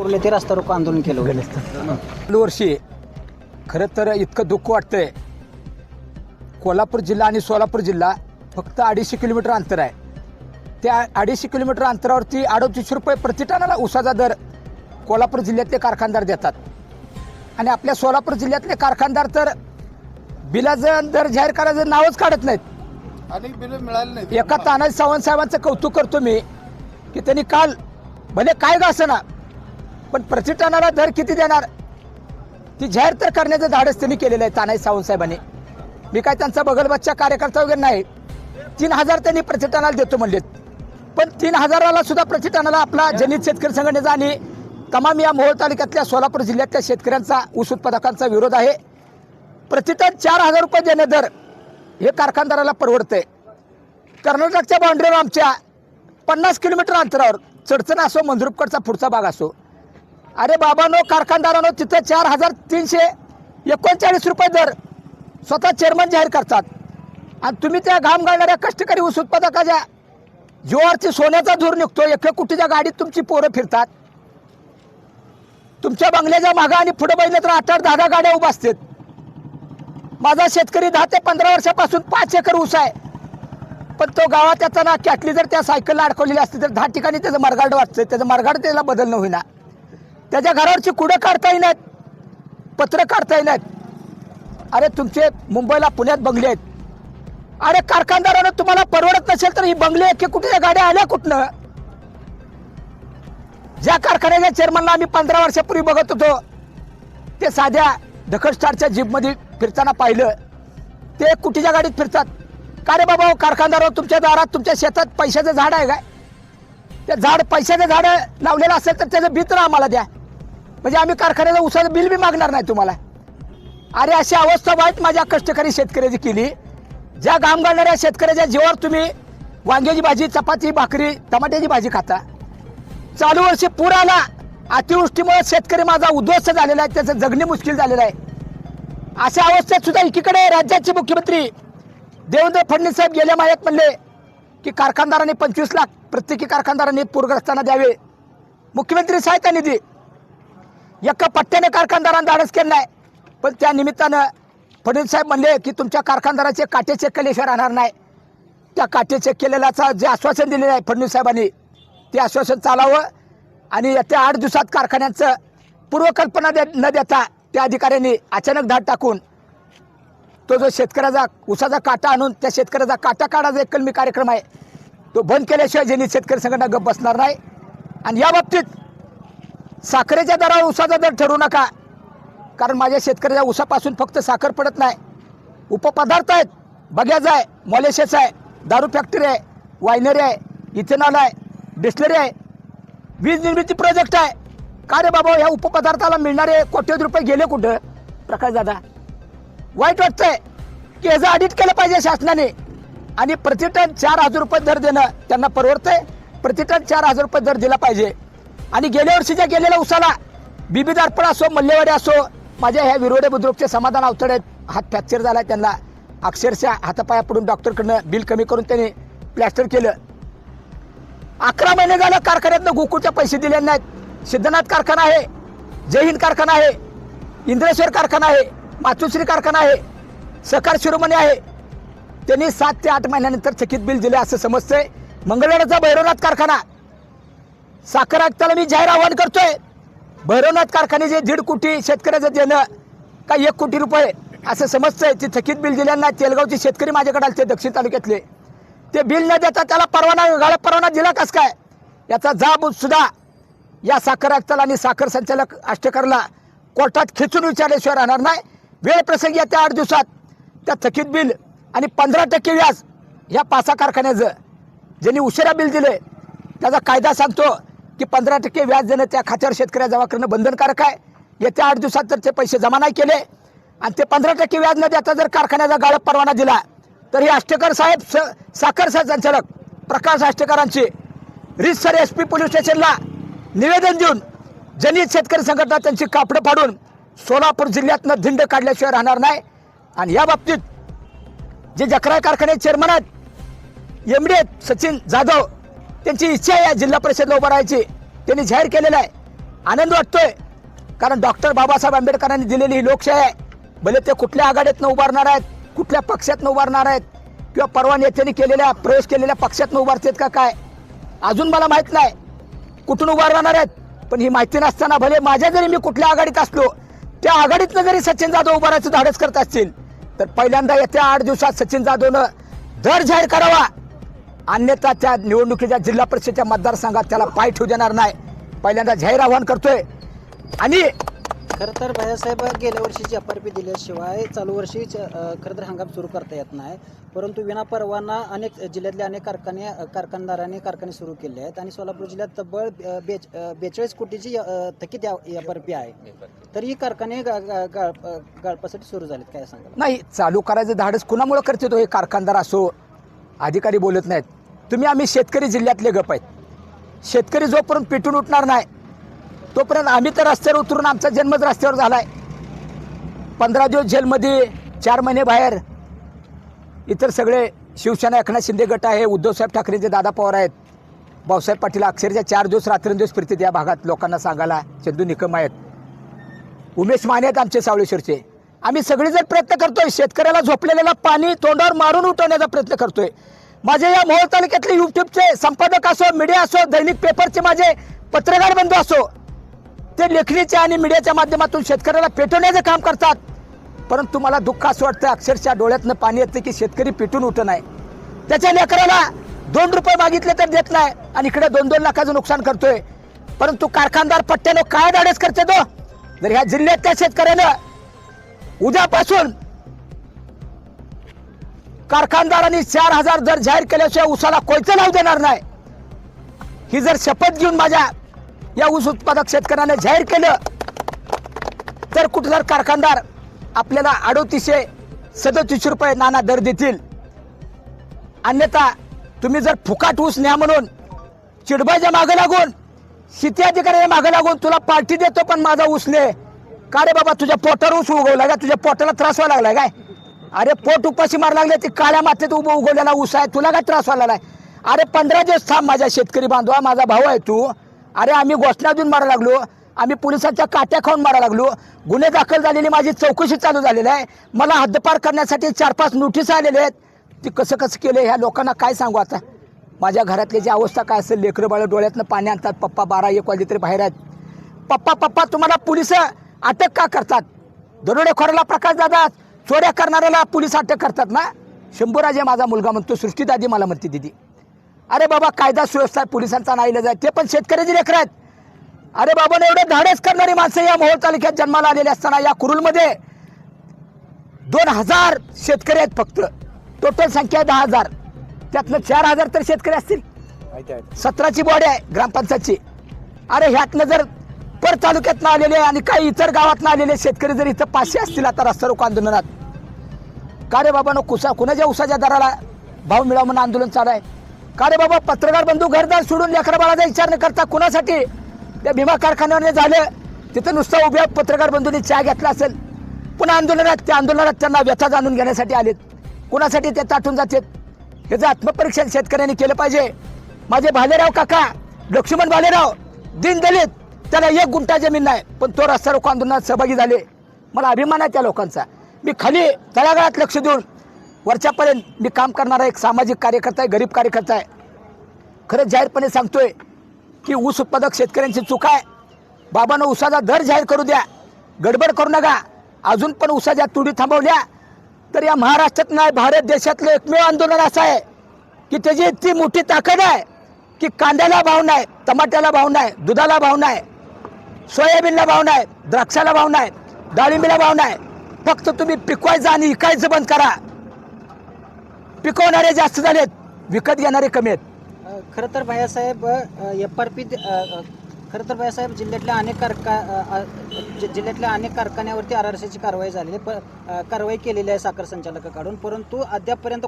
कुर्ले ते रस्ता रोको आंदोलन केलं चालू वर्षी खरं तर इतकं दुःख वाटतंय. कोल्हापूर जिल्हा आणि सोलापूर जिल्हा फक्त अडीचशे किलोमीटर अंतर आहे. त्या अडीचशे किलोमीटर अंतरावरती अडतीसशे रुपये प्रति टनाला उसाचा दर कोल्हापूर जिल्ह्यातले कारखानदार देतात. आणि आपल्या सोलापूर जिल्ह्यातले कारखानदार तर बिलाचं दर जाहीर करायचं नावच काढत नाहीत. अनेक बिलं मिळाली नाही एका तानाजी सावंत साहेबांचं कौतुक करतो मी की त्यांनी काल भले काय का ना पण प्रतिष्ठानाला दर किती देणार? ती जाहीर तर करण्याचं धाडस त्यांनी केलेलं आहे तानाई सावंत साहेबांनी. मी काय त्यांचा बगलबच्चा कार्यकर्ता वगैरे नाही. तीन हजार त्यांनी प्रतिष्ठानाला देतो म्हणलेत. पण तीन हजाराला सुद्धा प्रतिष्ठानाला आपला जनित शेतकरी संघटनेचा आणि तमाम या मोहोळ तालुक्यातल्या सोलापूर जिल्ह्यातल्या शेतकऱ्यांचा ऊस उत्पादकांचा विरोध आहे. प्रतिटन चार हजार रुपये देणे दर हे कारखानदाराला परवडतंय. कर्नाटकच्या बाउंड्रीवर आमच्या पन्नास किलोमीटर अंतरावर चडचण असो मंद्रुपकडचा पुढचा भाग असो अरे बाबानो कारखानदारांनो तिथं चार हजार तीनशे एकोणचाळीस रुपये दर. स्वतः चेअरमन जाहीर करतात. आणि तुम्ही त्या घाम घालणाऱ्या कष्टकरी ऊस उत्पादकाच्या जीवावरती सोन्याचा धूर निघतो. एका कुटीच्या गाडीत तुमची पोरं फिरतात. तुमच्या बंगल्याच्या मागं आणि पुढे बघितलं तर आठ आठ दहा दहा गाड्या उभा असतात. माझा शेतकरी दहा ते पंधरा वर्षापासून पाच एकर ऊस आहे. पण तो गावात येताना कॅटली जर त्या सायकलला अडकवलेली असते तर दहा ठिकाणी त्याचं मरगाड वाटतं त्याचं मरगाड त्याला बदलणं होईना. त्याच्या घरावरची कुडं काढता येईनात पत्र काढता येईनात अरे तुमचे मुंबईला पुण्यात बंगले आहेत. अरे कारखानदारानं तुम्हाला परवडत नसेल तर ही बंगले की कुठल्या गाड्या आल्या कुठनं? ज्या कारखान्याच्या चेअरमनला आम्ही पंधरा वर्षापूर्वी बघत होतो ते साध्या ढकल स्टारच्या जीपमध्ये फिरताना पाहिलं. ते कुटीच्या गाडीत फिरतात? का रे बाबा कारखानदार तुमच्या दारात तुमच्या शेतात पैशाचं झाड आहे काय? ते झाड पैशाचं झाड लावलेलं असेल तर त्याचं भीतर आम्हाला द्या. म्हणजे आम्ही कारखान्याचं उसाचं बिल बी मागणार नाही तुम्हाला. अरे अशी अवस्था वाईट माझ्या कष्टकरी शेतकऱ्याची केली. ज्या घाम घालणाऱ्या शेतकऱ्याच्या जीवावर तुम्ही वांग्याची भाजी चपाती भाकरी टमाट्याची भाजी खाता. चालू वर्षी पूर आला. अतिवृष्टीमुळे शेतकरी माझा उद्ध्वस्त झालेला आहे. त्याचं जगणे मुश्किल झालेलं आहे. अशा अवस्थेत सुद्धा एकीकडे राज्याचे मुख्यमंत्री देवेंद्र फडणवीस साहेब गेल्या महिन्यात म्हणले की कारखानदारांनी पंचवीस लाख प्रत्येकी कारखानदारांनी पूरग्रस्तांना द्यावे. मुख्यमंत्री सहायता निधी. एका पट्ट्याने कारखानदारांना धाडस केलं नाही. पण त्या निमित्तानं फडणवीस साहेब म्हणले की तुमच्या कारखानदाराचे काटे चेक केल्याशिवाय राहणार नाही. त्या काटे चेक केलेल्याचं जे आश्वासन दिलेलं आहे फडणवीस साहेबांनी ते आश्वासन चालावं आणि येत्या आठ दिवसात कारखान्यांचं पूर्वकल्पना दे न देता त्या अधिकाऱ्यांनी अचानक धाड टाकून तो जो शेतकऱ्याचा उसाचा काटा आणून त्या शेतकऱ्याचा काटा काढायचा एक कलमी कार्यक्रम आहे तो बंद केल्याशिवाय ज्यांनी शेतकरी संघटना गप बसणार नाही. आणि या बाबतीत साखरेच्या दरावर उसाचा दर ठरवू नका. कारण माझ्या शेतकऱ्याच्या उसापासून फक्त साखर पडत नाही. उपपदार्थ आहेत. बग्याज आहे. मॉलेशियस आहे. दारू फॅक्टरी आहे. वायनरी आहे. इथेनॉल आहे. डिस्लरी आहे. वीज निर्मिती प्रोजेक्ट आहे. का रे बाबा ह्या उपपदार्थाला मिळणारे कोट्यवधी रुपये गेले कुठं? प्रकाश दादा वाईट वाटतंय. की याचं ऑडिट केलं पाहिजे शासनाने. आणि प्रतिटन चार हजार रुपये दर देणं त्यांना परवडतंय. प्रतिटन चार हजार रुपये दर दिला पाहिजे. आणि गेल्या वर्षीच्या गेलेल्या उसाला बीबी असो मल्लेवाडी असो माझ्या ह्या विरोडे बुद्रुकचे समाधान अवतडे हात फ्रॅक्चर झाला त्यांना अक्षरशः हातापाया पडून डॉक्टरकडनं बिल कमी करून त्यांनी प्लॅस्टर केलं. अकरा महिने झालं कारखान्यातनं गोकुळच्या पैसे दिले नाहीत. सिद्धनाथ कारखाना आहे जय हिंद कारखाना आहे इंद्रेश्वर कारखाना आहे मातुश्री कारखाना आहे सकार शिरोमणी आहे. त्यांनी सात ते आठ महिन्यानंतर थकीत बिल दिले असं समजतंय. मंगळवेढाचा भैरवनाथ कारखाना साखर आयुक्ताला मी जाहीर आवाहन करतोय. भैरवनाथ जे दीड कोटी शेतकऱ्याचं देणं का एक कोटी रुपये असं समजतंय. ते थकीत बिल दिल्यांना तेलगावचे शेतकरी माझ्याकडे आले दक्षिण तालुक्यातले. ते बिल न देता त्याला परवाना गाळा परवाना दिला कस काय? याचा जाब सुद्धा या साखर आयुक्ताला आणि साखर संचालक अष्टकरला कोर्टात खेचून विचारल्याशिवाय राहणार नाही. वेळ प्रसंगी येत्या आठ दिवसात त्या थकीत बिल आणि पंधरा टक्के व्याज ह्या पाचा कारखान्याचं. ज्यांनी उशिरा बिल दिले त्याचा कायदा सांगतो की पंधरा टक्के व्याज देणं त्या खात्यावर शेतकऱ्या जमा करणं बंधनकारक आहे. येत्या आठ दिवसात जर ते पैसे जमा नाही केले आणि ते पंधरा टक्के व्याज न देता जर कारखान्याचा गाळप परवाना दिला तर हे अष्टेकर साहेब स साखर संचालक प्रकाश अष्टेकरांची रितसर एस पी पोलीस स्टेशनला निवेदन देऊन जनित शेतकरी संघटना त्यांची कापडं पाडून सोलापूर जिल्ह्यातनं धिंड काढल्याशिवाय राहणार नाही. आणि या बाबतीत जे जकराय कारखाने चेअरमन आहेत एम डी सचिन जाधव त्यांची इच्छा आहे या जिल्हा परिषदला उभं राहायची. त्यांनी जाहीर केलेलं आहे. आनंद वाटतोय. कारण डॉक्टर बाबासाहेब आंबेडकरांनी दिलेली ही लोकशाही आहे. भले ते कुठल्या आघाडीतनं उभारणार आहेत कुठल्या पक्षातनं उभारणार आहेत किंवा परवा नेत्यांनी केलेल्या प्रवेश केलेल्या पक्षातनं उभारतात का काय? अजून मला माहीत नाही. कुठून उभारणार आहेत? पण ही माहिती नसताना भले माझ्या जरी मी कुठल्या आघाडीत असलो त्या आघाडीतनं जरी सचिन जाधव उभारायचं धाडस करत असतील तर पहिल्यांदा येत्या आठ दिवसात सचिन जाधवनं दर जाहीर करावा. अन्यथा त्या निवडणुकीच्या जिल्हा परिषदेच्या मतदारसंघात त्याला पाय ठेवू देणार नाही. पहिल्यांदा जाहीर आवाहन करतोय आणि खरं तर भैयासाहेब गेल्या वर्षीची एफ आर पी दिल्याशिवाय चालू वर्षी खरं तर हंगाम सुरू करता येत नाही. परंतु विना परवाना अनेक जिल्ह्यातले अनेक कारखाने कारखानदारांनी कारखाने सुरू केले आहेत. आणि सोलापूर जिल्ह्यात तब्बल बेच बेचाळीस कोटीची थकीत एफ आर पी आहे. तर ही कारखाने गाळपासाठी सुरू झालेत. काय सांगाल? नाही चालू करायचं धाडस कुणामुळे करते तो हे कारखानदार असो? अधिकारी बोलत नाहीत. तुम्ही आम्ही शेतकरी जिल्ह्यातले गप आहेत. शेतकरी जोपर्यंत पेटून उठणार नाही तोपर्यंत आम्ही तर रस्त्यावर उतरून आमचा जन्मच रस्त्यावर झाला आहे पंधरा दिवस जेलमध्ये चार महिने बाहेर. इतर सगळे शिवसेना एकनाथ शिंदे गट आहे उद्धवसाहेब ठाकरेंचे दादा पवार आहेत. भाऊसाहेब पाटील अक्षरशः चार दिवस रात्रंदिवस फिरतात या भागात लोकांना सांगायला चंदू निकम आहेत. उमेश माने आहेत आमचे सावळेश्वरचे आम्ही सगळेजण प्रयत्न करतोय. शेतकऱ्याला झोपलेल्याला पाणी तोंडावर मारून उठवण्याचा प्रयत्न करतोय. माझे या मोहोळ तालुक्यातले युट्यूबचे संपादक असो मीडिया असो दैनिक पेपरचे माझे पत्रकार बंधू असो ते लेखणीच्या आणि मीडियाच्या माध्यमातून शेतकऱ्याला पेटवण्याचं काम करतात. परंतु मला दुःख असं वाटतं अक्षरशः डोळ्यातनं पाणी येतं की शेतकरी पेटून उठत नाही. त्याच्या लेकराला दोन रुपये मागितले तर देत नाही आणि इकडे दोन दोन लाखाचं नुकसान करतोय. परंतु कारखानदार पट्ट्यानं काय धाडस करते तो? जर ह्या जिल्ह्यातल्या शेतकऱ्यानं उद्यापासून कारखानदारांनी चार हजार दर जाहीर केल्याशिवाय उसाला कोयचं नाव देणार नाही. ही जर शपथ घेऊन माझ्या या ऊस उत्पादक शेतकऱ्याने जाहीर केलं तर कुठला कारखानदार आपल्याला अडोतीसशे सदतीस रुपये नाना दर देतील. अन्यथा तुम्ही जर फुकाट ऊस न्या म्हणून चिडबाईच्या मागं लागून शेती अधिकाऱ्याच्या मागं लागून तुला पार्टी देतो पण माझा ऊस ने का रे बाबा तुझ्या पोटावर ऊस उगवला का? तुझ्या पोटाला त्रास व्हायला लागलाय काय? अरे पोट उपाशी मार लागले ती काळ्या मातीत उभं उगवलेला ऊस आहे तुला काय त्रास व्हायला लागलाय? अरे पंधरा दिवस थांब माझ्या शेतकरी बांधवा माझा भाऊ आहे तू. अरे आम्ही घोषणा देऊन मारा लागलो आम्ही पोलिसांच्या काट्या खाऊन मारा लागलो. गुन्हे दाखल झालेली माझी चौकशी चालू झालेली आहे. मला हद्दपार करण्यासाठी चार पाच नोटीस आलेले आहेत. ती कसं कसं केलं ह्या लोकांना काय सांगू आता? माझ्या घरातली जी अवस्था काय असेल लेकरं बाळ डोळ्यातनं पाणी आणतात पप्पा बारा एक वाजे तरी बाहेर आहेत. पप्पा पप्पा तुम्हाला पोलीस अटक का करतात? दरोडेखोराला प्रकाश दादा चोऱ्या करणाऱ्याला पोलीस अटक करतात ना? शंभूराजे माझा मुलगा म्हणतो सृष्टी दादी मला म्हणते दिदी. अरे बाबा कायदा सुव्यवस्था पोलिसांचा नाही जाय ते पण शेतकऱ्याची लेकर आहेत. अरे बाबा एवढे धाडस करणारी माणसं या मोहोळ तालुक्यात जन्माला आलेली असताना या कुरुलमध्ये दोन हजार शेतकरी आहेत फक्त. टोटल संख्या दहा हजार. त्यातनं चार हजार तर शेतकरी असतील. सतराची बॉडी आहे ग्रामपंचायतची. अरे ह्यातनं जर पर तालुक्यातनं आलेले आणि काही इतर गावातनं आलेले शेतकरी जर इथं पाचशे असतील आता रस्ता रोको आंदोलनात. का रे बाबा कुसा कुणाच्या उसाच्या दराला भाव मिळावा म्हणून आंदोलन चालू आहे? का रे बाबा पत्रकार बंधू घरदार सोडून लेकराबाळाचा विचार न करता कुणासाठी त्या भीमा कारखान्यावर झालं? तिथं नुसतं उभ्या पत्रकार बंधूंनी चहा घेतला असेल. पुन्हा आंदोलनात त्या आंदोलनात त्यांना व्यथा जाणून घेण्यासाठी आलेत. कुणासाठी ते ताटून जातात? ह्याचं आत्मपरीक्षण शेतकऱ्यांनी केलं पाहिजे. माझे भालेराव काका लक्ष्मण भालेराव दिन दलित त्याला एक गुंठा जमीन नाही पण तो रस्ता रोको आंदोलनात सहभागी झाले. मला अभिमान आहे त्या लोकांचा. मी खाली तळागाळात लक्ष देऊन वरच्यापर्यंत मी काम करणारा एक सामाजिक कार्यकर्ता आहे गरीब कार्यकर्ता आहे. खरंच जाहीरपणे सांगतोय की ऊस उत्पादक शेतकऱ्यांची चूक आहे. बाबानं ऊसाचा दर जाहीर करू द्या. गडबड करू नका. अजून पण ऊसाच्या तुडी थांबवल्या तर या महाराष्ट्रात नाही भारत देशातलं एकमेव आंदोलन असं आहे की त्याची इतकी मोठी ताकद आहे की कांद्याला भाव नाही टमाट्याला भाव नाही दुधाला भाव नाही सोयाबीनला भाव नाही द्राक्षाला भाव नाही डाळिंबीला भाव नाही. फक्त तुम्ही पिकवायचं आणि विकायचं बंद करा. पिकवणारे जास्त झालेत विकत घेणारे कमी आहेत. खरं तर भायासाहेब एफ आर पी खरं तर भायासाहेब जिल्ह्यातल्या अनेक कारखा जिल्ह्यातल्या अनेक कारखान्यावरती आर आर सीची कारवाई झालेली आहे. प- कारवाई केलेली आहे साखर संचालकाकडून परंतु अद्यापपर्यंत